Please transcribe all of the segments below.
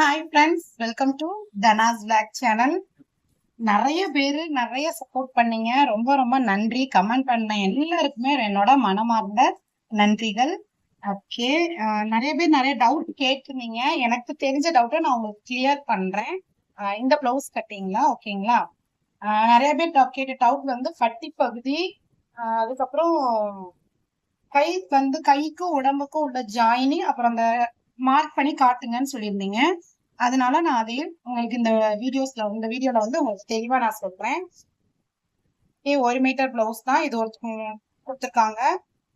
Hi friends welcome to Dhana's blog channel நிறைய பேர் நிறைய சப்போர்ட் பண்ணீங்க. ரொம்ப ரொம்ப நன்றி. கமெண்ட் பண்ண எல்லாருக்குமே என்னோட மனமார்ந்த நன்றிகள். ஓகே நிறைய பேர் நிறைய டவுட் கேட்டிருந்தீங்க. எனக்கு தெரிஞ்ச டவுட்டை நான் உங்களுக்கு கிளியர் பண்ணுறேன் இந்த ப்ளவுஸ் கட்டிங்களா? ஓகேங்களா நிறைய பேர் கேட்ட டவுட் வந்து ஃபட்டி பகுதி அதுக்கப்புறம் கை வந்து கைக்கும் உடம்புக்கும் உள்ள ஜாயினிங் அப்புறம் அந்த மார்க் பண்ணி காட்டுங்கன்னு சொல்லியிருந்தீங்க. அதனால நான் அதையும் உங்களுக்கு இந்த வீடியோஸ்ல இந்த வீடியோல வந்து உங்களுக்கு தெளிவா நான் சொல்றேன். ஏ ஒரு மீட்டர் பிளவுஸ் தான். இது ஒரு கொடுத்துருக்காங்க.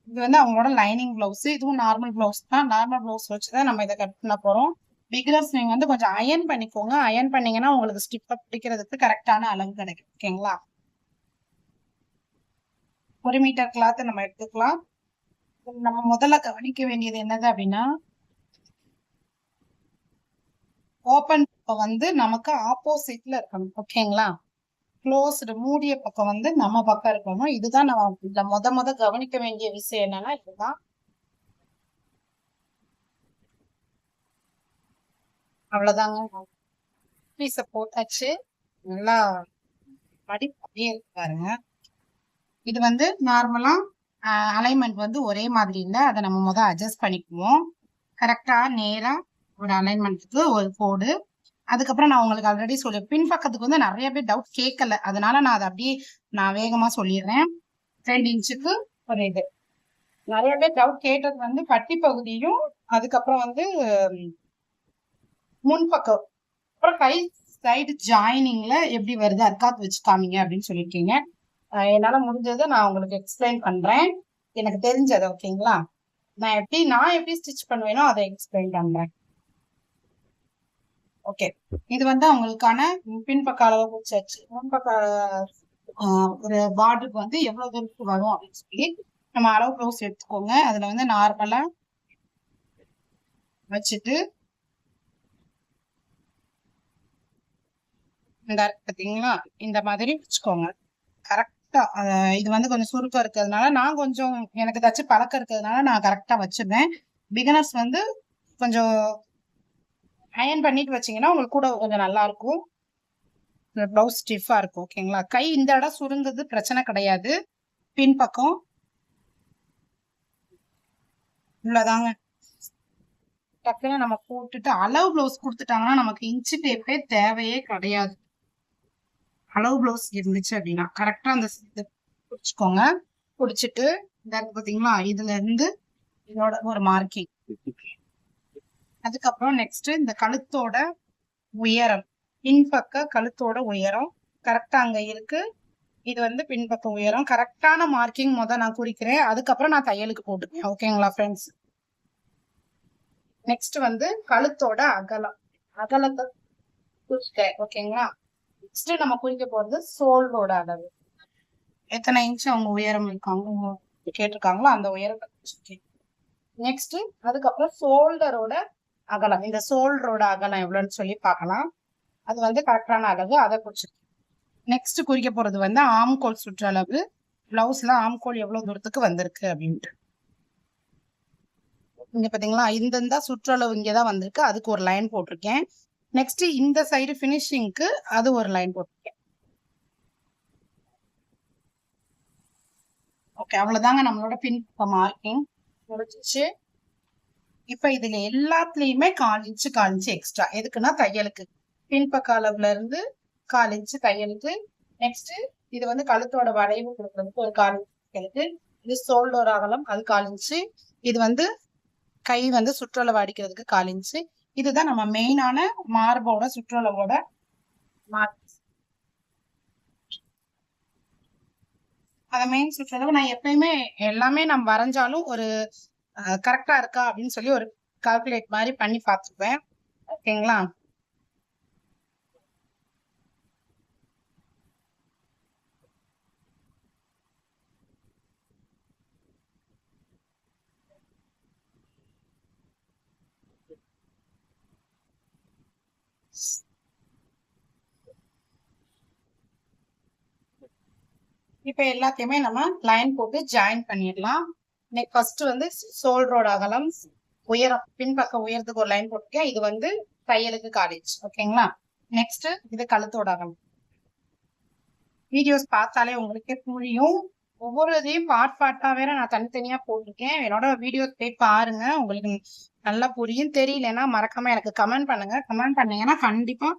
இது வந்து அவங்களோட லைனிங் பிளவுஸ் இதுவும் நார்மல் பிளவுஸ் தான். நார்மல் பிளவுஸ் வச்சு தான் நம்ம இதை கட் பண்ண போறோம். பிகினர்ஸ் நீங்க வந்து கொஞ்சம் அயன் பண்ணிக்கோங்க. அயன் பண்ணீங்கன்னா உங்களுக்கு ஸ்டிப்பை பிடிக்கிறதுக்கு கரெக்டான அளவு கிடைக்கும். ஓகேங்களா ஒரு மீட்டர் கிளாத் நம்ம எடுத்துக்கலாம். நம்ம முதல்ல கவனிக்க வேண்டியது என்னது அப்படின்னா ஓப்பன் வந்து நமக்கு ஆப்போசிட்ல இருக்கணும் ஓகேங்களா க்ளோஸ்டு மூடிய பக்கம் வந்து நம்ம பக்கம் இருக்கணும். இதுதான் நம்ம இந்த முத முத கவனிக்க வேண்டிய விஷயம் என்னன்னா இதுதான். அவ்வளவுதாங்க. பீஸ போட்டாச்சு நல்லா படி இருக்கு பாருங்க. இது வந்து நார்மலா அலைன்மெண்ட் வந்து ஒரே மாதிரி இல்லை. அதை நம்ம முத அட்ஜஸ்ட் பண்ணிக்குவோம். கரெக்டா நேரா ஒரு அலைன்மெண்ட்டுக்கு ஒரு கோடு அதுக்கப்புறம் நான் உங்களுக்கு ஆல்ரெடி சொல்லி பின் பக்கத்துக்கு வந்து நிறைய பேர் டவுட் கேட்கல. அதனால நான் அதை அப்படியே நான் வேகமா சொல்லிடுறேன். ரெண்டு இன்ச்சுக்கு ஒரு இது. நிறைய பேர் டவுட் கேட்டது வந்து பட்டி பகுதியும் அதுக்கப்புறம் வந்து முன்பக்கம் அப்புறம் கை சைடு ஜாயினிங்ல எப்படி வருது அர்க்காத் வச்சு காமிங்க அப்படின்னு சொல்லியிருக்கீங்க. என்னால முடிஞ்சதை நான் உங்களுக்கு எக்ஸ்பிளைன் பண்றேன். எனக்கு தெரிஞ்சது ஓகேங்களா நான் எப்படி நான் எப்படி ஸ்டிச் பண்ணுவேனோ அதை எக்ஸ்பிளைன் பண்றேன். ஓகே இது வந்து அவங்களுக்கான பின்பக்க அளவு குறிச்சாச்சு முன்பக்க ஆஹ், ஒரு பார்டருக்கு வந்து எவ்வளவு தூரத்துக்கு வரும் அப்படின்னு சொல்லி நம்ம அளவு ப்ளவுஸ் எடுத்துக்கோங்க. அதுல வந்து நார்மலா வச்சுட்டு இந்த பாத்தீங்களா இந்த மாதிரி வச்சுக்கோங்க. கரெக்டா இது வந்து கொஞ்சம் சுருக்கம் இருக்கிறதுனால நான் கொஞ்சம் எனக்கு தச்சு பழக்கம் இருக்கிறதுனால நான் கரெக்டா வச்சிருந்தேன். பிகினர்ஸ் வந்து கொஞ்சம் அயன் பண்ணிட்டு வச்சீங்கன்னா உங்களுக்கு கூட கொஞ்சம் நல்லா இருக்கும். ப்ளவுஸ் ஸ்டிஃபா இருக்கும் ஓகேங்களா கை இந்த இடம் சுருங்குது பிரச்சனை கிடையாது. பின்பக்கம். இவ்வளவுதாங்க டக்குன்னு நம்ம போட்டுட்டு அளவு ப்ளவுஸ் கொடுத்துட்டாங்கன்னா நமக்கு இன்ச்சு டேப்பே தேவையே கிடையாது. அளவு ப்ளவுஸ் இருந்துச்சு அப்படின்னா கரெக்டா அந்த இது பிடிச்சிக்கோங்க. பிடிச்சிட்டு இந்த பார்த்தீங்களா பாத்தீங்களா? இதுல இருந்து இதோட ஒரு மார்க்கிங் அதுக்கப்புறம் நெக்ஸ்ட் இந்த கழுத்தோட உயரம். பின்பக்க கழுத்தோட உயரம். கரெக்டா அங்க இருக்கு. இது வந்து பின்பக்க உயரம். கரெக்டான மார்க்கிங் முத நான் குறிக்கிறேன். அதுக்கப்புறம் நான் தையலுக்கு போட்டுக்கேன் ஓகேங்களா ஃப்ரெண்ட்ஸ் நெக்ஸ்ட் வந்து கழுத்தோட அகலம். அகலத்தை குறிச்சிட்டேன். ஓகேங்களா நெக்ஸ்ட் நம்ம குறிக்க போறது சோல்டோட அளவு. எத்தனை இன்ச் அவங்க உயரம் இருக்காங்க? கேட்டிருக்காங்களோ? அந்த உயரத்தை குறிச்சிருக்கேன். நெக்ஸ்ட் அதுக்கப்புறம் ஷோல்டரோட அகலம். இந்த சோல்டரோட அகலம் எவ்வளோன்னு சொல்லி பார்க்கலாம். அது வந்து கரெக்டான அளவு அதை குறிச்சிருக்கேன் நெக்ஸ்ட் குறிக்க போறது வந்து ஆம்கோல் சுற்றளவு ப்ளவுஸில் ஆம்கோல் எவ்வளவு தூரத்துக்கு வந்திருக்கு அப்படின்ட்டு. இங்கே பார்த்தீங்களா? இந்த சுற்றளவு இங்கதான் வந்திருக்கு. அதுக்கு ஒரு லைன் போட்டிருக்கேன். நெக்ஸ்ட் இந்த சைடு ஃபினிஷிங்க்கு அது ஒரு லைன் போட்டிருக்கேன். ஓகே அவ்வளோதாங்க நம்மளோட பின் மார்க்கிங் முடிச்சிச்சு இப்ப இதுல எல்லாத்துலயுமே கால் இன்ச்சு கால் இன்ச்சு எக்ஸ்ட்ரா எதுக்குன்னா தையலுக்கு. பின்பக்க அளவுல இருந்து கால் இன்ச்சு தையலுக்கு. நெக்ஸ்ட் இது வந்து கழுத்தோட வளைவு கொடுக்கறதுக்கு ஒரு கால் தையலுக்கு இது ஷோல்டர் அகலம் அது கால் இன்ச்சு. இது வந்து கை வந்து சுற்றளவு அடிக்கிறதுக்கு கால் இன்ச்சு. இதுதான் நம்ம மெயினான மார்போட சுற்றளவோட மார்க். அத மெயின் சுற்றளவு நான் எப்பயுமே எல்லாமே நம்ம வரைஞ்சாலும் ஒரு கரெக்டா இருக்கா அப்படின்னு சொல்லி ஒரு கால்குலேட் மாதிரி பண்ணி பார்த்துப்பேன் ஓகேங்களா? இப்ப எல்லாத்தையுமே நம்ம லைன் போட்டு ஜாயின் பண்ணிடலாம். ஃபர்ஸ்ட் வந்து ஷோல்டரோட அகலம் உயரம் பின்பக்க உயரத்துக்கு ஒரு லைன் போட்டிருக்கேன் இது வந்து தையலுக்கு காலேஜ் ஓகேங்களா நெக்ஸ்ட் இது கழுத்தோட அகலம். வீடியோஸ் பார்த்தாலே உங்களுக்கே புரியும். ஒவ்வொரு இதையும் பார்ட் பார்ட்டா வேற நான் தனித்தனியா போட்டிருக்கேன். என்னோட வீடியோஸ் போய் பாருங்க. உங்களுக்கு நல்லா புரியும். தெரியலன்னா மறக்காம எனக்கு கமெண்ட் பண்ணுங்க. கமெண்ட் பண்ணீங்கன்னா கண்டிப்பா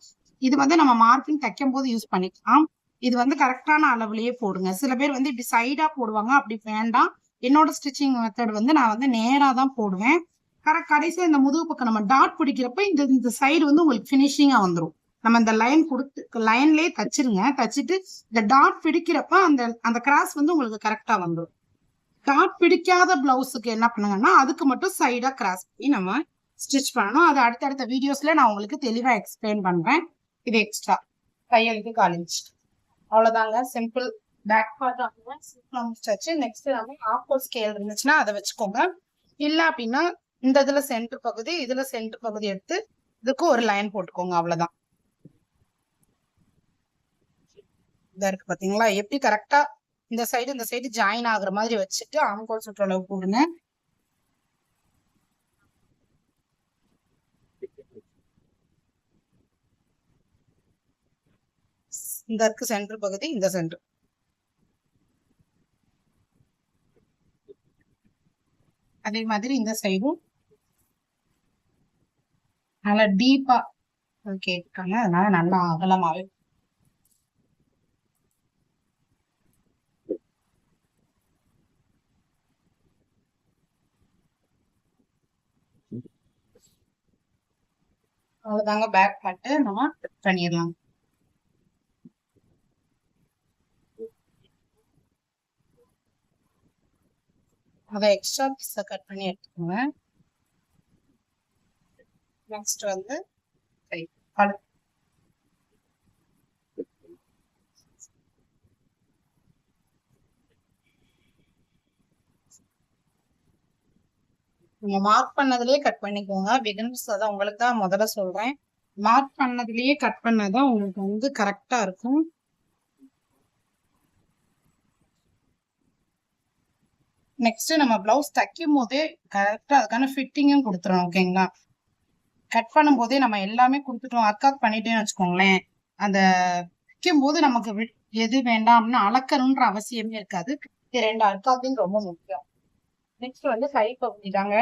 இது வந்து நம்ம மார்க்கிங் தைக்கும் போது யூஸ் பண்ணிக்கலாம். இது வந்து கரெக்டான அளவுலயே போடுங்க. சில பேர் வந்து இப்படி சைடா போடுவாங்க. அப்படி வேண்டாம். என்னோட ஸ்டிச்சிங் மெத்தட் வந்து நான் வந்து நேராக தான் போடுவேன். கரெக்ட் கடைசியாக இந்த முதுகு பக்கம் நம்ம டாட் பிடிக்கிறப்ப இந்த இந்த சைடு வந்து உங்களுக்கு ஃபினிஷிங்காக வந்துடும் நம்ம இந்த லைன் கொடுத்து லைன்லேயே தச்சிருங்க. தச்சுட்டு இந்த டாட் பிடிக்கிறப்ப அந்த அந்த கிராஸ் வந்து உங்களுக்கு கரெக்டாக வந்துடும் டாட் பிடிக்காத பிளவுஸுக்கு என்ன பண்ணுங்கன்னா அதுக்கு மட்டும் சைடாக கிராஸ் பண்ணி நம்ம ஸ்டிச் பண்ணணும். அது அடுத்தடுத்த வீடியோஸில் நான் உங்களுக்கு தெளிவாக எக்ஸ்பிளைன் பண்ணுறேன் இது எக்ஸ்ட்ரா கையெழுத்து காலேஜ் அவ்வளோதாங்க சிம்பிள் பேக் பார்ட் முடிச்சாச்சு நெக்ஸ்ட் நம்ம ஆப்போ ஸ்கேல் இருந்துச்சுன்னா அதை வச்சுக்கோங்க. இல்ல அப்படின்னா இந்த இதுல சென்டர் பகுதி இதுல சென்டர் பகுதி எடுத்து இதுக்கு ஒரு லைன் போட்டுக்கோங்க. அவ்வளவுதான். இதா இருக்கு பாத்தீங்களா? எப்படி கரெக்டா இந்த சைடு இந்த சைடு ஜாயின் ஆகுற மாதிரி வச்சுட்டு ஆம்கோல் சுற்றளவு போடுங்க. இந்த இருக்கு சென்டர் பகுதி இந்த சென்டர் அதே மாதிரி இந்த சைடும் நல்லா டீப்பா கேட்டிருக்காங்க அதனால நல்லா அகலமாவே அவ்வளோதாங்க பேக் பாட்டு நம்ம பண்ணிடலாம். அதை எக்ஸ்ட்ரா பீஸை கட் பண்ணி எடுத்துக்கோங்க. நெக்ஸ்ட் வந்து கை கழு நீங்க மார்க் பண்ணதுலயே கட் பண்ணிக்கோங்க. பிகினர்ஸ் அதான் உங்களுக்கு தான் முதல்ல சொல்றேன். மார்க் பண்ணதுலயே கட் பண்ணாதான் உங்களுக்கு வந்து கரெக்டா இருக்கும். நெக்ஸ்ட் நம்ம பிளவுஸ் தைக்கும் போதே கரெக்டா அதுக்கான ஃபிட்டிங்கும் கொடுத்துரும் ஓகேங்களா கட் பண்ணும் போதே நம்ம எல்லாமே கொடுத்துட்டோம் அக்காக் பண்ணிட்டேன்னு வச்சுக்கோங்களேன். அந்த தைக்கும் போது நமக்கு எது வேண்டாம்னு அளக்கணுன்ற அவசியமே இருக்காது. இது ரெண்டு அர்க்காத்தையும் ரொம்ப முக்கியம். நெக்ஸ்ட் வந்து கை பகுதி தாங்க.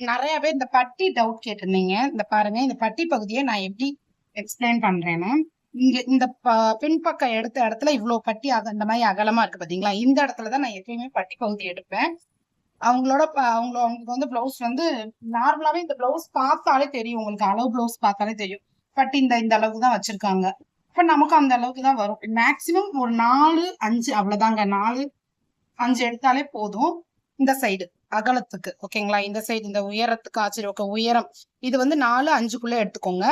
நிறைய பேர் இந்த பட்டி டவுட் கேட்டிருந்தீங்க. இந்த பாருங்க இந்த பட்டி பகுதியை நான் எப்படி எக்ஸ்பிளைன் பண்றேன்னா இங்க இந்த ப- பின்பக்க எடுத்த இடத்துல இவ்வளவு பட்டி அந்த மாதிரி அகலமா இருக்கு பாத்தீங்களா? இந்த இடத்துல தான் நான் எப்பயுமே பட்டி பகுதி எடுப்பேன். அவங்களோட ப- அவங்களுக்கு வந்து பிளவுஸ் வந்து நார்மலாவே இந்த பிளவுஸ் பார்த்தாலே தெரியும். உங்களுக்கு அளவு பிளவுஸ் பார்த்தாலே தெரியும். பட் இந்த இந்த அளவுக்கு தான் வச்சிருக்காங்க. இப்ப நமக்கு அந்த அளவுக்கு தான் வரும். மேக்சிமம் ஒரு நாலு அஞ்சு அவ்வளவுதாங்க. நாலு அஞ்சு எடுத்தாலே போதும். இந்த சைடு அகலத்துக்கு ஓகேங்களா? இந்த சைடு இந்த உயரத்துக்கு ஆச்சரிய ஓகே உயரம். இது வந்து நாலு அஞ்சுக்குள்ள எடுத்துக்கோங்க.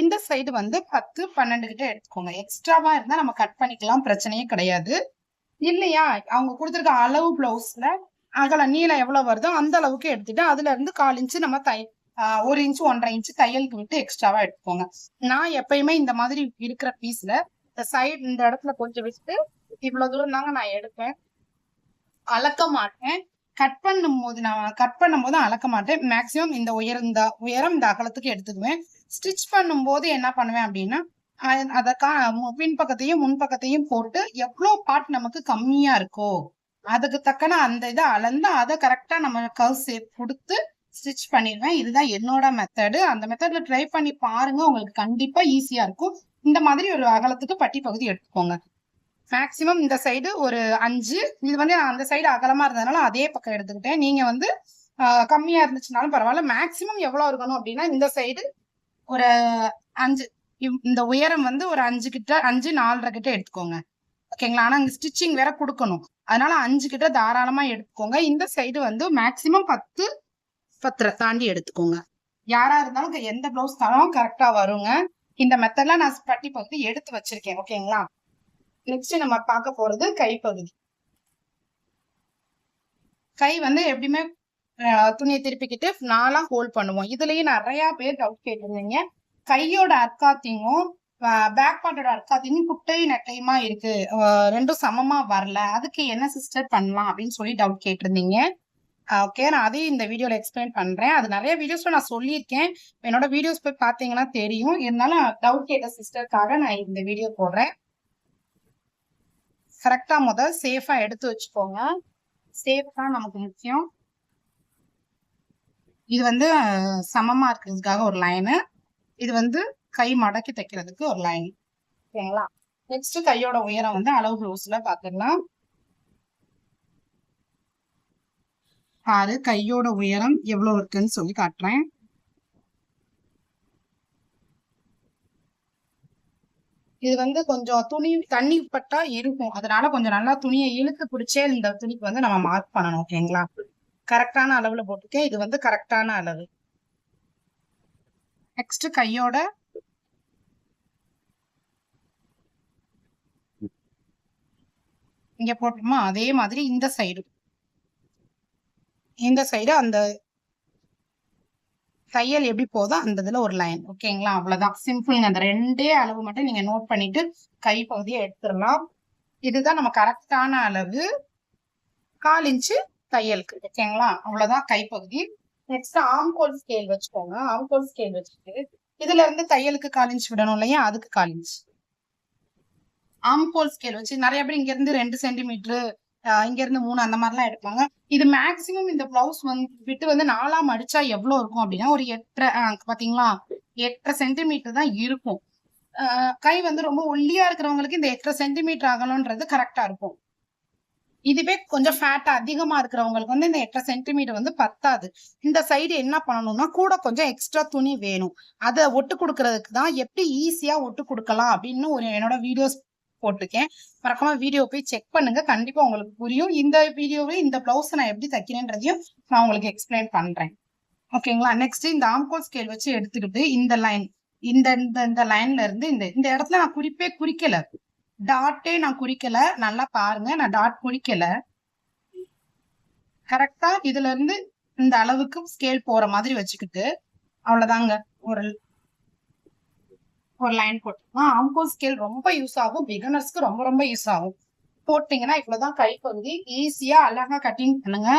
இந்த சைடு வந்து பத்து பன்னெண்டு கிட்ட எடுத்துக்கோங்க. எக்ஸ்ட்ராவா இருந்தா நம்ம கட் பண்ணிக்கலாம் பிரச்சனையே கிடையாது. இல்லையா? அவங்க கொடுத்துருக்க அளவு பிளவுஸ்ல அகலம் நீளம் எவ்வளவு வருதோ அந்த அளவுக்கு எடுத்துட்டு அதுல இருந்து கால் இன்ச்சு நம்ம தை ஒரு இன்ச்சு ஒன்றரை இன்ச்சு தையலுக்கு விட்டு எக்ஸ்ட்ராவா எடுத்துக்கோங்க. நான் எப்பயுமே இந்த மாதிரி இருக்கிற பீஸ்ல இந்த சைடு இந்த இடத்துல கொஞ்சம் விட்டு இவ்வளவு தூரம் தாங்க நான் எடுப்பேன். அளக்க மாட்டேன். கட் பண்ணும் போது நான் கட் பண்ணும் போது அளக்க மாட்டேன். மேக்சிமம் இந்த உயரம் இந்த உயரம் இந்த அகலத்துக்கு எடுத்துக்குவேன். ஸ்டிச் பண்ணும் போது என்ன பண்ணுவேன் அப்படின்னா அதற்கா கா- மு- பின்பக்கத்தையும் முன்பக்கத்தையும் போட்டு எவ்வளோ பார்ட் நமக்கு கம்மியா இருக்கோ அதுக்கு தக்கன அந்த இதை அளந்து அதை கரெக்டா நம்ம கர்வ் ஷேப் கொடுத்து ஸ்டிச் பண்ணிடுவேன். இதுதான் என்னோட மெத்தடு அந்த மெத்தட்ல ட்ரை பண்ணி பாருங்க. உங்களுக்கு கண்டிப்பா ஈஸியா இருக்கும். இந்த மாதிரி ஒரு அகலத்துக்கு பட்டி பகுதி எடுத்துக்கோங்க. மேக்சிமம் இந்த சைடு ஒரு அஞ்சு. இது வந்து நான் அந்த சைடு அகலமா இருந்ததுனால அதே பக்கம் எடுத்துக்கிட்டேன். நீங்க வந்து கம்மியாக கம்மியா இருந்துச்சுனாலும் பரவாயில்ல. மேக்சிமம் எவ்வளவு இருக்கணும் அப்படின்னா இந்த சைடு ஒரு அஞ்சு. இந்த உயரம் வந்து ஒரு அஞ்சு கிட்ட அஞ்சு நாலரை கிட்ட எடுத்துக்கோங்க. ஓகேங்களா ஆனா இந்த ஸ்டிச்சிங் வேற கொடுக்கணும். அதனால அஞ்சு கிட்ட தாராளமா எடுத்துக்கோங்க. இந்த சைடு வந்து மேக்சிமம் பத்து பத்தரை தாண்டி எடுத்துக்கோங்க. யாரா இருந்தாலும் எந்த பிளவுஸ் தாலும் கரெக்டா வருங்க. இந்த மெத்தட்லாம் நான் பட்டி பகுதி எடுத்து வச்சிருக்கேன். ஓகேங்களா நெக்ஸ்ட் நம்ம பார்க்க போறது கைப்பகுதி. கை வந்து எப்படியுமே துணியை திருப்பிக்கிட்டு நாளா ஹோல்ட் பண்ணுவோம். இதுலயும் நிறைய பேர் டவுட் கேட்டிருந்தீங்க. கையோட அர்க்காத்திங்கும் பேக் பார்ட்டோட அர்க்காத்திங்கும் குட்டையும் நெட்டையுமா இருக்கு? ரெண்டும் சமமா வரல. அதுக்கு என்ன சிஸ்டர் பண்ணலாம் அப்படின்னு சொல்லி டவுட் கேட்டிருந்தீங்க. ஓகே நான் அதையும் இந்த வீடியோல எக்ஸ்பிளைன் பண்றேன். அது நிறைய வீடியோஸ்ல நான் சொல்லியிருக்கேன். என்னோட வீடியோஸ் போய் பார்த்தீங்கன்னா தெரியும். இருந்தாலும் டவுட் கேட்ட சிஸ்டருக்காக நான் இந்த வீடியோ போடுறேன். கரெக்டாக முதல் சேஃபாக எடுத்து வச்சுக்கோங்க. சேஃப் தான் நமக்கு முக்கியம். இது வந்து சமமாக இருக்கிறதுக்காக ஒரு லைனு இது வந்து கை மடக்கி தைக்கிறதுக்கு ஒரு லைன் ஓகேங்களா நெக்ஸ்ட் கையோட உயரம் வந்து அளவு ப்ளவுஸில் பார்த்துக்கலாம் பாரு கையோட உயரம் எவ்வளோ இருக்குன்னு சொல்லி காட்டுறேன். இது வந்து கொஞ்சம் துணி தண்ணி பட்டா இருக்கும். அதனால கொஞ்சம் நல்லா துணியை இழுத்து பிடிச்சே இந்த துணிக்கு வந்து நம்ம மார்க் பண்ணணும் ஓகேங்களா கரெக்டான அளவுல போட்டிருக்கேன். இது வந்து கரெக்டான அளவு. நெக்ஸ்ட் கையோட இங்க போட்டோமா? அதே மாதிரி இந்த சைடு இந்த சைடு அந்த தையல் எப்படி போதோ அந்த இதில் ஒரு லைன் ஓகேங்களா அவ்வளோதான் சிம்பிள் அந்த ரெண்டே அளவு மட்டும் நீங்க நோட் பண்ணிட்டு கை பகுதியை எடுத்துடலாம். இதுதான் நம்ம கரெக்டான அளவு கால் இன்ச்சு தையலுக்கு. ஓகேங்களா அவ்வளோதான் கைப்பகுதி. நெக்ஸ்ட் ஆம்கோல் ஸ்கேல் வச்சுக்கோங்க. ஆம்கோல் ஸ்கேல் வச்சுட்டு இதுல இருந்து தையலுக்கு கால் இன்ச் விடணும் இல்லையா? அதுக்கு கால் இன்ச் ஆம்கோல் ஸ்கேல் வச்சு நிறைய பேர் இங்க இருந்து ரெண்டு சென்டிமீட்டர் இங்க இருந்து மூணு அந்த மாதிரிலாம் எடுப்பாங்க. இது மேக்சிமம் இந்த பிளவுஸ் வந்து விட்டு வந்து நாலாம் அடிச்சா எவ்வளவு இருக்கும் அப்படின்னா ஒரு எட்டரை ஆஹ் பாத்தீங்களா? எட்டரை சென்டிமீட்டர் தான் இருக்கும். ஆஹ் கை வந்து ரொம்ப ஒல்லியா இருக்கிறவங்களுக்கு இந்த எட்டரை சென்டிமீட்டர் ஆகணும்ன்றது கரெக்டா இருக்கும். இதுவே கொஞ்சம் ஃபேட் அதிகமா இருக்கிறவங்களுக்கு வந்து இந்த எட்டரை சென்டிமீட்டர் வந்து பத்தாது. இந்த சைடு என்ன பண்ணணும்னா கூட கொஞ்சம் எக்ஸ்ட்ரா துணி வேணும். அதை ஒட்டு கொடுக்கறதுக்கு தான் எப்படி ஈஸியா ஒட்டு கொடுக்கலாம் அப்படின்னு ஒரு என்னோட வீடியோஸ் போட்டிருக்கேன். மறக்காம வீடியோ போய் செக் பண்ணுங்க. கண்டிப்பா உங்களுக்கு புரியும். இந்த வீடியோவே இந்த பிளவுஸ் நான் எப்படி தைக்கிறேன்றதையும் நான் உங்களுக்கு எக்ஸ்பிளைன் பண்றேன். ஓகேங்களா நெக்ஸ்ட் இந்த ஆம்கோல் ஸ்கேல் வச்சு எடுத்துக்கிட்டு இந்த லைன் இந்த இந்த இந்த லைன்ல இருந்து இந்த இந்த இடத்துல நான் குறிப்பே குறிக்கல. டாட்டே நான் குறிக்கல. நல்லா பாருங்க. நான் டாட் குறிக்கல. கரெக்டா இதுல இருந்து இந்த அளவுக்கு ஸ்கேல் போற மாதிரி வச்சுக்கிட்டு அவ்வளவுதாங்க. ஒரு ஒரு லைன் போட்டோம்னா ஆம்கோல் ஸ்கேல் ரொம்ப யூஸ் ஆகும். பிகனர்ஸ்க்கு ரொம்ப ரொம்ப யூஸ் ஆகும். போட்டீங்கன்னா இவ்வளவுதான் கைப்பகுதி ஈஸியா அழகா கட்டிங் பண்ணுங்க.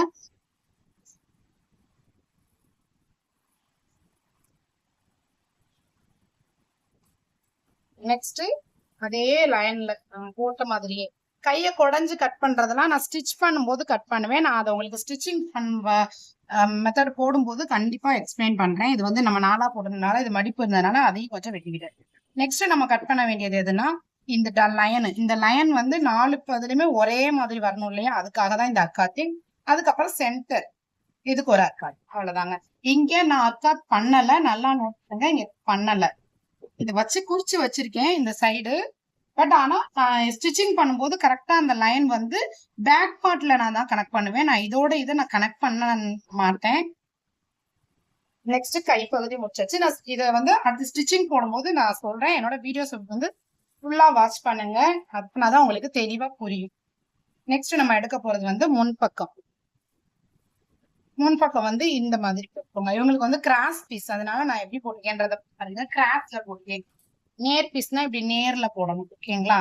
நெக்ஸ்ட் அதே லைன்ல போட்ட மாதிரியே. கையை குடஞ்சு கட் பண்றதெல்லாம் நான் ஸ்டிச் பண்ணும்போது கட் பண்ணுவேன். நான் அதை உங்களுக்கு ஸ்டிச்சிங் பண்ண மெத்தட் போடும்போது கண்டிப்பா எக்ஸ்பிளைன் பண்றேன். இது வந்து நம்ம நாளா போடுறதுனால இது மடிப்பு இருந்ததுனால அதையும் கொஞ்சம் வெட்டிக்கிட்டேன். நெக்ஸ்ட் நம்ம கட் பண்ண வேண்டியது எதுனா இந்த லயன் இந்த லயன் வந்து நாலு பதிலுமே ஒரே மாதிரி வரணும் இல்லையா? அதுக்காக தான் இந்த அக்காத்திங் அதுக்கப்புறம் சென்டர் இதுக்கு ஒரு அக்காத் அவ்வளவுதாங்க. இங்க நான் அக்காத் பண்ணல. நல்லா நோட் பண்ணுங்க இங்க பண்ணல. இதை வச்சு குறிச்சு வச்சிருக்கேன் இந்த சைடு பட் ஆனா நான் ஸ்டிச்சிங் பண்ணும்போது கரெக்டா அந்த லைன் வந்து பேக் பார்ட்ல நான் தான் கனெக்ட் பண்ணுவேன். நான் இதோட இதை நான் கனெக்ட் பண்ண மாட்டேன். நெக்ஸ்ட் கைப்பகுதி முடிச்சாச்சு. நான் இதை வந்து அடுத்து ஸ்டிச்சிங் போடும்போது நான் சொல்றேன். என்னோட வீடியோஸ் வந்து ஃபுல்லா வாட்ச் பண்ணுங்க. அப்படின்னா தான் உங்களுக்கு தெளிவா புரியும். நெக்ஸ்ட் நம்ம எடுக்க போறது வந்து முன்பக்கம். முன்பக்கம் வந்து இந்த மாதிரி போட்டுக்கோங்க. இவங்களுக்கு வந்து கிராஸ் பீஸ் அதனால நான் எப்படி போட்டிருக்கேன்றத பாருங்க. கிராஸ்ல போட்டிருக்கேன். நேர் பீஸ்னா இப்படி நேர்ல போடணும். ஓகேங்களா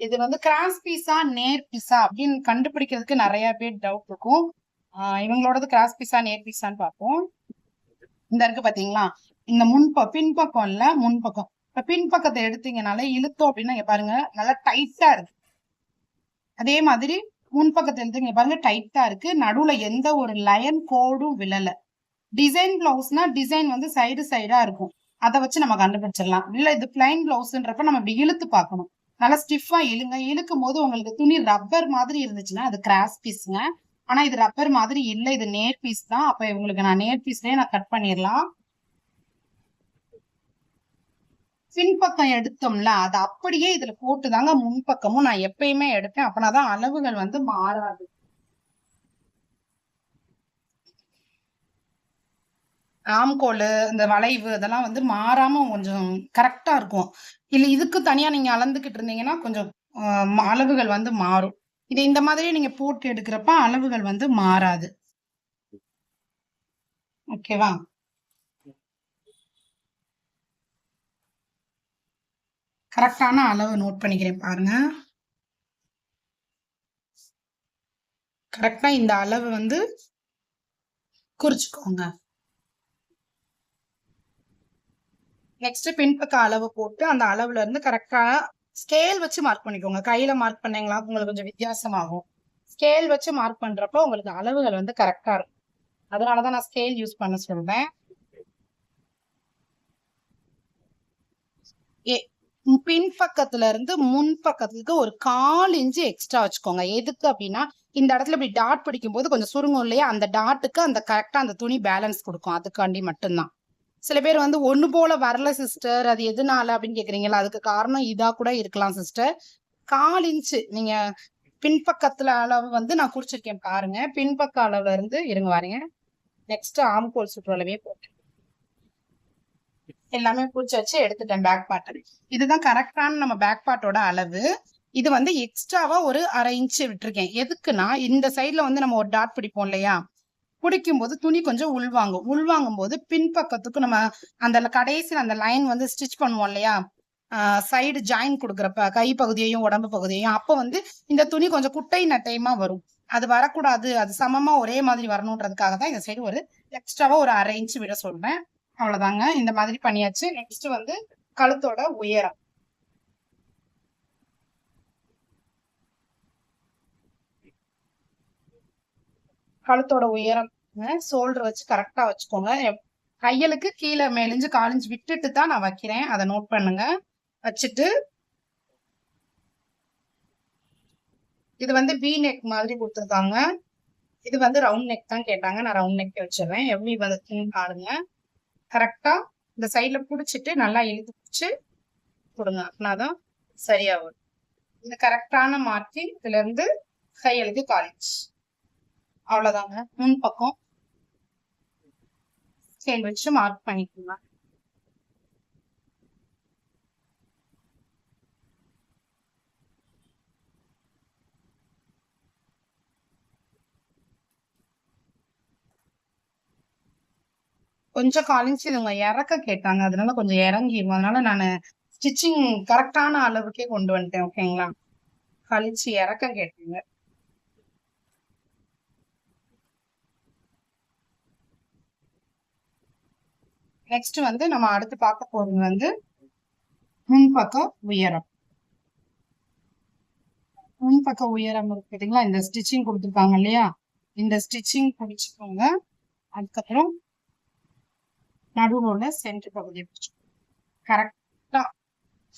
இது வந்து கிராஸ் பீஸா நேர் பீஸா அப்படின்னு கண்டுபிடிக்கிறதுக்கு நிறைய பேர் டவுட் இருக்கும். இவங்களோடது கிராஸ் பீஸா நேர் பீஸான்னு பார்ப்போம். இந்த இருக்கு பாத்தீங்களா? இந்த முன்பக்கம் பின்பக்கம் இல்ல முன்பக்கம். இப்ப பின்பக்கத்தை எடுத்தீங்கனால இழுத்தோம் அப்படின்னா இங்க பாருங்க நல்லா டைட்டா இருக்கு. அதே மாதிரி முன்பக்கத்தை எடுத்தீங்க பாருங்க டைட்டா இருக்கு. நடுவுல எந்த ஒரு லயன் கோடும் விழல. டிசைன் பிளவுஸ்னா டிசைன் வந்து சைடு சைடா இருக்கும். அதை வச்சு நம்ம கண்டுபிடிச்சிடலாம். இல்ல இது பிளைன் பிளவுஸ்ன்றப்ப நம்ம இப்படி இழுத்து பார்க்கணும். நல்லா ஸ்டிஃபா இழுங்க. இழுக்கும் போது உங்களுக்கு துணி ரப்பர் மாதிரி இருந்துச்சுன்னா அது கிராஸ் பீஸுங்க ஆனா இது ரப்பர் மாதிரி இல்ல. இது நேர் பீஸ் தான். அப்ப உங்களுக்கு நான் நேர் பீஸ்லயே நான் கட் பண்ணிடலாம். பின்பக்கம் எடுத்தோம்ல அது அப்படியே இதுல போட்டுதாங்க முன்பக்கமும் நான் எப்பயுமே எடுப்பேன். அப்பனாதான் அளவுகள் வந்து மாறாது. ஆம்கோல் இந்த வளைவு இதெல்லாம் வந்து மாறாம கொஞ்சம் கரெக்டா இருக்கும். இல்ல இதுக்கு தனியா நீங்க அளந்துகிட்டு இருந்தீங்கன்னா கொஞ்சம் அளவுகள் வந்து மாறும். இது இந்த மாதிரி நீங்க போட்டு எடுக்கிறப்ப அளவுகள் வந்து மாறாது. ஓகேவா கரெக்டான அளவு நோட் பண்ணிக்கிறேன் பாருங்க. கரெக்டா இந்த அளவு வந்து குறிச்சுக்கோங்க. நெக்ஸ்ட் பின்பக்க அளவு போட்டு அந்த அளவுல இருந்து கரெக்டா ஸ்கேல் வச்சு மார்க் பண்ணிக்கோங்க. கையில மார்க் பண்ணீங்களா உங்களுக்கு கொஞ்சம் வித்தியாசமாகும். ஸ்கேல் வச்சு மார்க் பண்றப்போ உங்களுக்கு அளவுகள் வந்து கரெக்டா இருக்கும். அதனாலதான் நான் ஸ்கேல் யூஸ் பண்ண சொல்றேன். பின்பக்கத்துல இருந்து முன் பக்கத்துக்கு ஒரு கால் இன்ச்சு எக்ஸ்ட்ரா வச்சுக்கோங்க. எதுக்கு அப்படின்னா இந்த இடத்துல இப்படி டாட் பிடிக்கும் போது கொஞ்சம் சுருங்கும் இல்லையா? அந்த டாட்டுக்கு அந்த கரெக்டா அந்த துணி பேலன்ஸ் கொடுக்கும். அதுக்காண்டி மட்டும்தான். சில பேர் வந்து ஒண்ணு போல வரல சிஸ்டர் அது எதனால அப்படின்னு கேக்குறீங்களா அதுக்கு காரணம் இதா கூட இருக்கலாம் சிஸ்டர் கால் இன்ச்சு நீங்க பின்பக்கத்துல அளவு வந்து நான் குறிச்சிருக்கேன் பாருங்க. பின்பக்க அளவுல இருந்து இருங்க வாருங்க நெக்ஸ்ட் ஆம்கோல் சுற்றுலவே போட்டேன். எல்லாமே பூச்சி வச்சு எடுத்துட்டேன் பேக் பார்ட் இதுதான் கரெக்டான நம்ம பேக் பார்ட்டோட அளவு. இது வந்து எக்ஸ்ட்ராவா ஒரு அரை இன்ச்சு விட்டுருக்கேன். எதுக்குன்னா இந்த சைட்ல வந்து நம்ம ஒரு டாட் பிடிப்போம் இல்லையா? பிடிக்கும் போது துணி கொஞ்சம் உள்வாங்கும். உள்வாங்கும் போது பின்பக்கத்துக்கு நம்ம அந்த கடைசியில் அந்த லைன் வந்து ஸ்டிச் பண்ணுவோம் இல்லையா? சைடு ஜாயின் கொடுக்குறப்ப கை பகுதியையும் உடம்பு பகுதியையும் அப்போ வந்து இந்த துணி கொஞ்சம் குட்டை நட்டையுமா வரும். அது வரக்கூடாது. அது சமமா ஒரே மாதிரி வரணுன்றதுக்காக தான் இந்த சைடு ஒரு எக்ஸ்ட்ராவா ஒரு அரை இன்ச்சு விட சொல்றேன். அவ்வளவுதாங்க. இந்த மாதிரி பண்ணியாச்சு. நெக்ஸ்ட் வந்து கழுத்தோட உயரம். கழுத்தோட உயரம் ஷோல்டர் வச்சு கரெக்டா வச்சுக்கோங்க. கையலுக்கு கீழே மேலிஞ்சு காலிஞ்சு விட்டுட்டு தான் நான் வைக்கிறேன். அதை நோட் பண்ணுங்க. வச்சுட்டு இது வந்து பி நெக் மாதிரி கொடுத்துருக்காங்க. இது வந்து ரவுண்ட் நெக் தான் கேட்டாங்க. நான் ரவுண்ட் நெக் வச்சிடுறேன். எப்படி வந்து பாருங்க. கரெக்டா இந்த சைட்ல பிடிச்சிட்டு நல்லா எழுதி பிடிச்சு கொடுங்க. அப்படின்னாதான் சரியா வரும் இந்த கரெக்டான மார்க்கிங் இதுல இருந்து கையெழுத்து காலேஜ் அவ்வளவுதாங்க. முன் பக்கம் ஸ்கேல் வச்சு மார்க் பண்ணிக்கோங்க. கொஞ்சம் காலிஞ்சு இவங்க இறக்க கேட்டாங்க. அதனால கொஞ்சம் இறங்கிடுவோம் அதனால நான் ஸ்டிச்சிங் கரெக்டான அளவுக்கே கொண்டு வந்துட்டேன். ஓகேங்களா கழிச்சு இறக்க கேட்டாங்க. நெக்ஸ்ட் வந்து நம்ம அடுத்து பார்க்க போறது வந்து முன்பக்க உயரம். முன்பக்க உயரம் இருக்குதுங்களா இந்த ஸ்டிச்சிங் கொடுத்துருக்காங்க இல்லையா? இந்த ஸ்டிச்சிங் பிடிச்சிக்கோங்க அதுக்கப்புறம் நடுவில் உள்ள சென்டர் பகுதியை கரெக்டா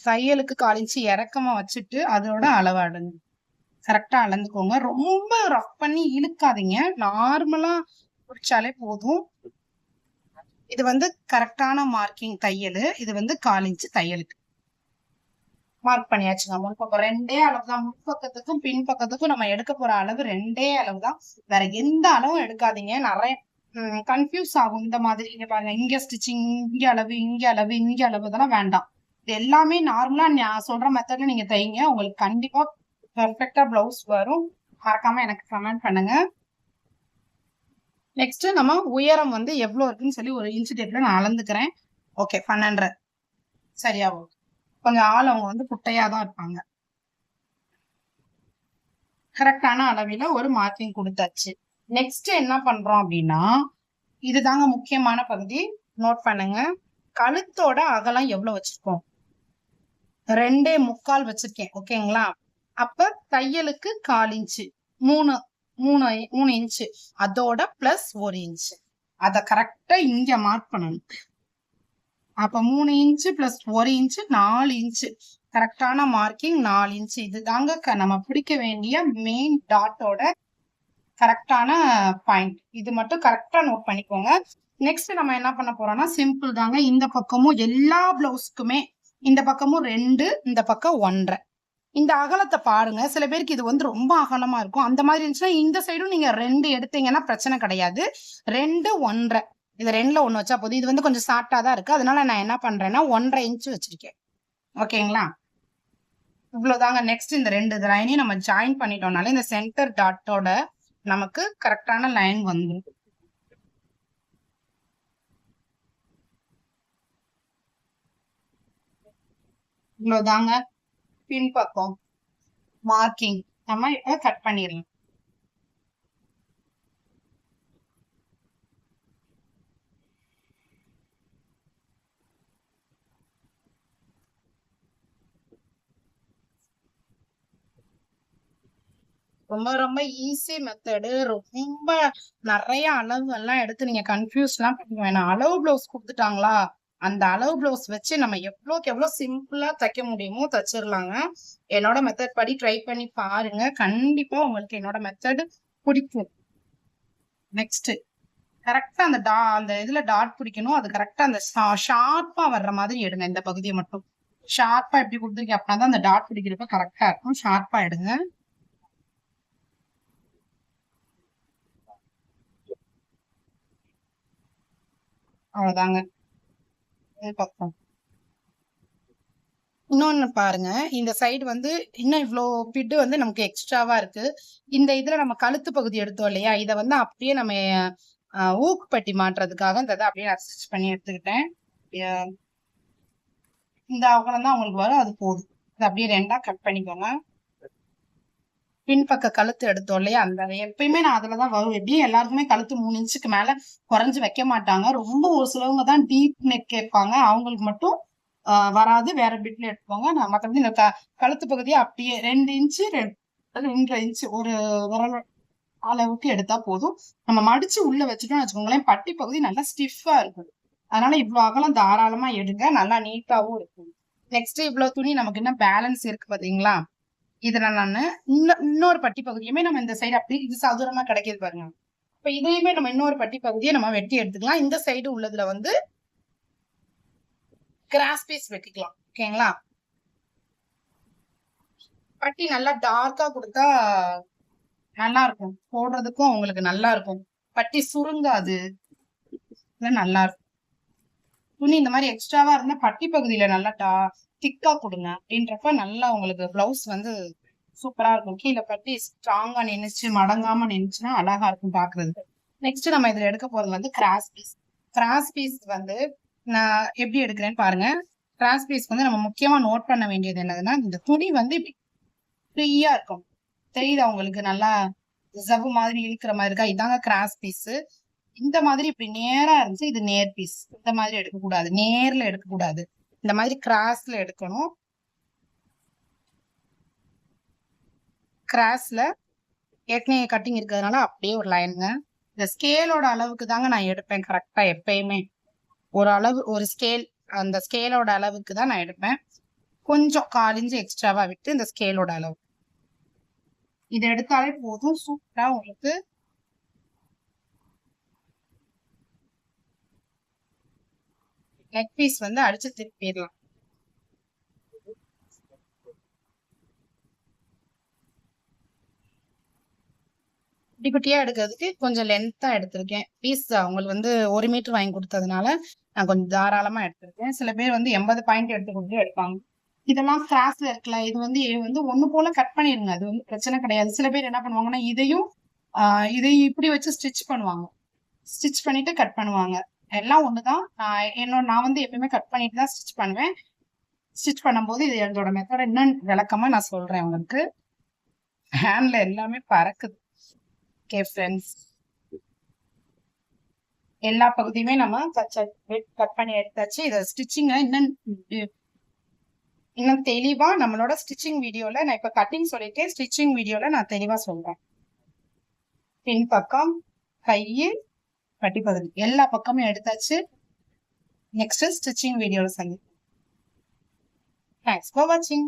தையலுக்கு காலிச்சு இறக்கமா வச்சுட்டு அதோட அளவாடுங்க கரெக்டா அளந்துக்கோங்க. ரொம்ப ரஃப் பண்ணி இழுக்காதீங்க. நார்மலா பிடிச்சாலே போதும். இது வந்து கரெக்டான மார்க்கிங் தையல். இது வந்து காலிஞ்சு தையலுக்கு மார்க் பண்ணியாச்சுங்க முன்பக்கம் ரெண்டே அளவு தான். முன்பக்கத்துக்கும் பின்பக்கத்துக்கும் நம்ம எடுக்க போற அளவு ரெண்டே அளவு தான். வேற எந்த அளவும் எடுக்காதீங்க. நிறைய கன்ஃபியூஸ் ஆகும் இந்த மாதிரி. இங்க பாருங்க. இங்க ஸ்டிச்சிங் இங்க அளவு இங்க அளவு இங்க அளவு இதெல்லாம் வேண்டாம். இது எல்லாமே நார்மலா நான் சொல்ற மெத்தட்ல நீங்க தைங்க. உங்களுக்கு கண்டிப்பா பெர்ஃபெக்டா பிளவுஸ் வரும். மறக்காம எனக்கு கமெண்ட் பண்ணுங்க. நெக்ஸ்ட் நம்ம உயரம் வந்து எவ்வளோ இருக்குன்னு சொல்லி ஒரு இன்ச்சு டேப்ல நான் அளந்துக்கிறேன். ஓகே பன்னெண்டு. சரியா கொஞ்சம் ஆள் அவங்க வந்து குட்டையாக தான் இருப்பாங்க. கரெக்டான அளவில் ஒரு மார்க்கிங் கொடுத்தாச்சு. நெக்ஸ்ட் என்ன பண்றோம் அப்படின்னா இதுதாங்க முக்கியமான பகுதி. நோட் பண்ணுங்க. கழுத்தோட அகலம் எவ்வளவு வச்சிருக்கோம்? ரெண்டே முக்கால் வச்சிருக்கேன். ஓகேங்களா அப்ப தையலுக்கு கால் இன்ச்சு மூணு மூணு மூணு இன்ச்சு அதோட பிளஸ் ஒரு இன்ச்சு அதை கரெக்டா இங்க மார்க் பண்ணணும். அப்ப மூணு இன்ச்சு பிளஸ் ஒரு இன்ச்சு நாலு இன்ச்சு கரெக்டான மார்க்கிங் நாலு இன்ச்சு இதுதாங்க நம்ம பிடிக்க வேண்டிய மெயின் டாட்டோட கரெக்டான பாயிண்ட் இது மட்டும் கரெக்டா நோட் பண்ணிக்கோங்க. நெக்ஸ்ட் நம்ம என்ன பண்ண போறோம்னா சிம்பிள் தாங்க. இந்த பக்கமும் எல்லா பிளவுஸ்க்குமே இந்த பக்கமும் ரெண்டு இந்த பக்கம் ஒன்றரை. இந்த அகலத்தை பாருங்க. சில பேருக்கு இது வந்து ரொம்ப அகலமா இருக்கும். அந்த மாதிரி இருந்துச்சுன்னா இந்த சைடும் நீங்க ரெண்டு எடுத்தீங்கன்னா பிரச்சனை கிடையாது. ரெண்டு ஒன்றரை. இது ரெண்டுல ஒன்று வச்சா போதும். இது வந்து கொஞ்சம் ஷார்ட்டா தான் இருக்கு. அதனால நான் என்ன பண்றேன்னா ஒன்றரை இன்ச்சு வச்சிருக்கேன். ஓகேங்களா இவ்வளவுதாங்க. நெக்ஸ்ட் இந்த ரெண்டு இது லைனையும் நம்ம ஜாயின் பண்ணிட்டோம்னாலே இந்த சென்டர் டாட்டோட நமக்கு கரெக்டான லைன் வந்துடும் இவ்வளவுதாங்க. பின்பக்கம் மார்க்கிங் நம்ம இதை கட் பண்ணிடலாம். ரொம்ப ரொம்ப ஈஸி மெத்தடு ரொம்ப நிறைய அளவு எல்லாம் எடுத்து நீங்க கன்ஃபியூஸ்லாம் பண்ணிக்க வேணாம். அளவு பிளவுஸ் கொடுத்துட்டாங்களா? அந்த அளவு பிளவுஸ் வச்சு நம்ம எவ்வளோக்கு எவ்வளோ சிம்பிளா தைக்க முடியுமோ தச்சிடலாங்க என்னோட மெத்தட் படி ட்ரை பண்ணி பாருங்க. கண்டிப்பா உங்களுக்கு என்னோட மெத்தட் பிடிக்கும். நெக்ஸ்ட் கரெக்டா அந்த டா அந்த இதுல டாட் பிடிக்கணும். அது கரெக்டா அந்த ஷார்ப்பா வர்ற மாதிரி எடுங்க இந்த பகுதியை மட்டும். ஷார்ப்பா எப்படி கொடுத்துருக்கீங்க அப்படின்னா தான் அந்த டாட் பிடிக்கிறப்ப கரெக்டா இருக்கும். ஷார்ப்பா எடுங்க. அவ்வளவுதாங்க. பக்கம் இன்னொன்னு பாருங்க இந்த சைடு வந்து இன்னும் இவ்வளோ பிட்டு வந்து நமக்கு எக்ஸ்ட்ராவா இருக்கு. இந்த இதுல நம்ம கழுத்து பகுதி எடுத்தோம் இல்லையா? இதை வந்து அப்படியே நம்ம ஊக்குப்பட்டி மாட்டுறதுக்காக இந்த இதை அப்படியே அசிஸ்ட் பண்ணி எடுத்துக்கிட்டேன். இந்த அகலம் தான் உங்களுக்கு வரும். அது போதும். இதை அப்படியே ரெண்டா கட் பண்ணிக்கோங்க. பின்பக்க கழுத்து எடுத்தோம் இல்லையா? அந்த எப்பயுமே நான் அதுலதான் வரும். எப்படியும் எல்லாருக்குமே கழுத்து மூணு இன்ச்சுக்கு மேல குறைஞ்சு வைக்க மாட்டாங்க. ரொம்ப ஒரு சிலவங்க தான் டீப் நெக் கேட்பாங்க. அவங்களுக்கு மட்டும் வராது. வேற பிட்ல எடுத்துக்கோங்க. நான் மற்றபடி இந்த கழுத்து பகுதியை அப்படியே ரெண்டு இன்ச்சு ரெண்டரை இன்ச்சு ஒரு விரல் அளவுக்கு எடுத்தா போதும். நம்ம மடிச்சு உள்ள வச்சுட்டோம்னு வச்சுக்கோங்களேன் பட்டி பகுதி நல்லா ஸ்டிஃபா இருக்கும். அதனால இவ்வளவு அகலம் தாராளமா எடுங்க. நல்லா நீட்டாவும் இருக்கும். நெக்ஸ்ட் இவ்வளவு துணி நமக்கு என்ன பேலன்ஸ் இருக்கு பாத்தீங்களா இதெல்லாம் நான் இன்னொரு பட்டி பகுதியுமே நம்ம இந்த சைடு அப்படி இது சதுரமா கிடைக்கிது பாருங்க. இப்ப இதையுமே நம்ம இன்னொரு பட்டி பகுதியை நம்ம வெட்டி எடுத்துக்கலாம். இந்த சைடு உள்ளதுல வந்து கிராஸ் பீஸ் வெட்டிக்கலாம். ஓகேங்களா? பட்டி நல்லா டார்க்கா கொடுத்தா நல்லா இருக்கும் போடுறதுக்கும் உங்களுக்கு நல்லா இருக்கும் பட்டி சுருங்காது. நல்லா இருக்கும். துணி இந்த மாதிரி எக்ஸ்ட்ராவா இருந்தா பட்டி பகுதியில நல்லா டா திக்கா கொடுங்க. அப்படின்றப்ப நல்லா உங்களுக்கு பிளவுஸ் வந்து சூப்பரா இருக்கும். கீழே பட்டி ஸ்ட்ராங்கா நினைச்சு மடங்காம நினைச்சுன்னா அழகா இருக்கும் பாக்குறது நெக்ஸ்ட் நம்ம இதுல எடுக்க போறது வந்து கிராஸ் பீஸ் கிராஸ் பீஸ் வந்து நான் எப்படி எடுக்கிறேன்னு பாருங்க. கிராஸ் பீஸ் வந்து நம்ம முக்கியமா நோட் பண்ண வேண்டியது என்னதுன்னா இந்த துணி வந்து இப்படி ஃப்ரீயா இருக்கும். தெரியுதா உங்களுக்கு? நல்லா ஜவு மாதிரி இழுக்கிற மாதிரி இருக்கா? இதாங்க கிராஸ் பீஸ் இந்த மாதிரி இப்படி நேரா இருந்துச்சு இது நேர் பீஸ் இந்த மாதிரி எடுக்கக்கூடாது. நேர்ல எடுக்கக்கூடாது. இந்த மாதிரி கிராஸ்ல எடுக்கணும். கிராஸ்ல ஏற்கனவே கட்டிங் இருக்கிறதுனால அப்படியே ஒரு லைனுங்க இந்த ஸ்கேலோட அளவுக்கு தாங்க நான் எடுப்பேன் கரெக்டா எப்பயுமே. ஒரு அளவு ஒரு ஸ்கேல் அந்த ஸ்கேலோட அளவுக்கு தான் நான் எடுப்பேன். கொஞ்சம் காலிஞ்சு எக்ஸ்ட்ராவா விட்டு இந்த ஸ்கேலோட அளவு. இது எடுத்தாலே போதும். சூப்பரா உங்களுக்கு நெக் பீஸ் வந்து அடிச்சு திருப்பிடலாம் குட்டி குட்டியா எடுக்கிறதுக்கு கொஞ்சம் லென்த்தா எடுத்திருக்கேன். பீஸ் அவங்களுக்கு வந்து ஒரு மீட்டர் வாங்கி கொடுத்ததுனால நான் கொஞ்சம் தாராளமா எடுத்திருக்கேன். சில பேர் வந்து எண்பது பாயிண்ட் எடுத்து கொடுத்து எடுப்பாங்க. இதெல்லாம் கிராஸ்ல இருக்கல இது வந்து வந்து ஒண்ணு போல கட் பண்ணிருங்க அது வந்து பிரச்சனை கிடையாது. சில பேர் என்ன பண்ணுவாங்கன்னா இதையும் இதையும் இப்படி வச்சு ஸ்டிச் பண்ணுவாங்க. ஸ்டிச் பண்ணிட்டு கட் பண்ணுவாங்க. எல்லாம் ஒண்ணுதான். நான் என்னோட நான் வந்து எப்பயுமே கட் பண்ணிட்டு தான் ஸ்டிச் பண்ணுவேன். ஸ்டிச் பண்ணும்போது இது என்னோட மெத்தட் என்னன்னு விளக்கமா நான் சொல்றேன் உங்களுக்கு. ஹேண்ட்ல எல்லாமே பறக்குது. ஓகே ஃப்ரெண்ட்ஸ் எல்லா பகுதியுமே நம்ம கட் பண்ணி எடுத்தாச்சு. இதை ஸ்டிச்சிங்க இன்னும் இன்னும் தெளிவா நம்மளோட ஸ்டிச்சிங் வீடியோல நான் இப்ப கட்டிங் சொல்லிட்டேன். ஸ்டிச்சிங் வீடியோல நான் தெளிவா சொல்றேன். பின் பக்கம் கையில் பட்டி பகுதி எல்லா பக்கமும் எடுத்தாச்சு. நெக்ஸ்ட் ஸ்டிச்சிங் வீடியோவில் சந்திப்போம். தேங்க்ஸ் ஃபார் வாட்சிங்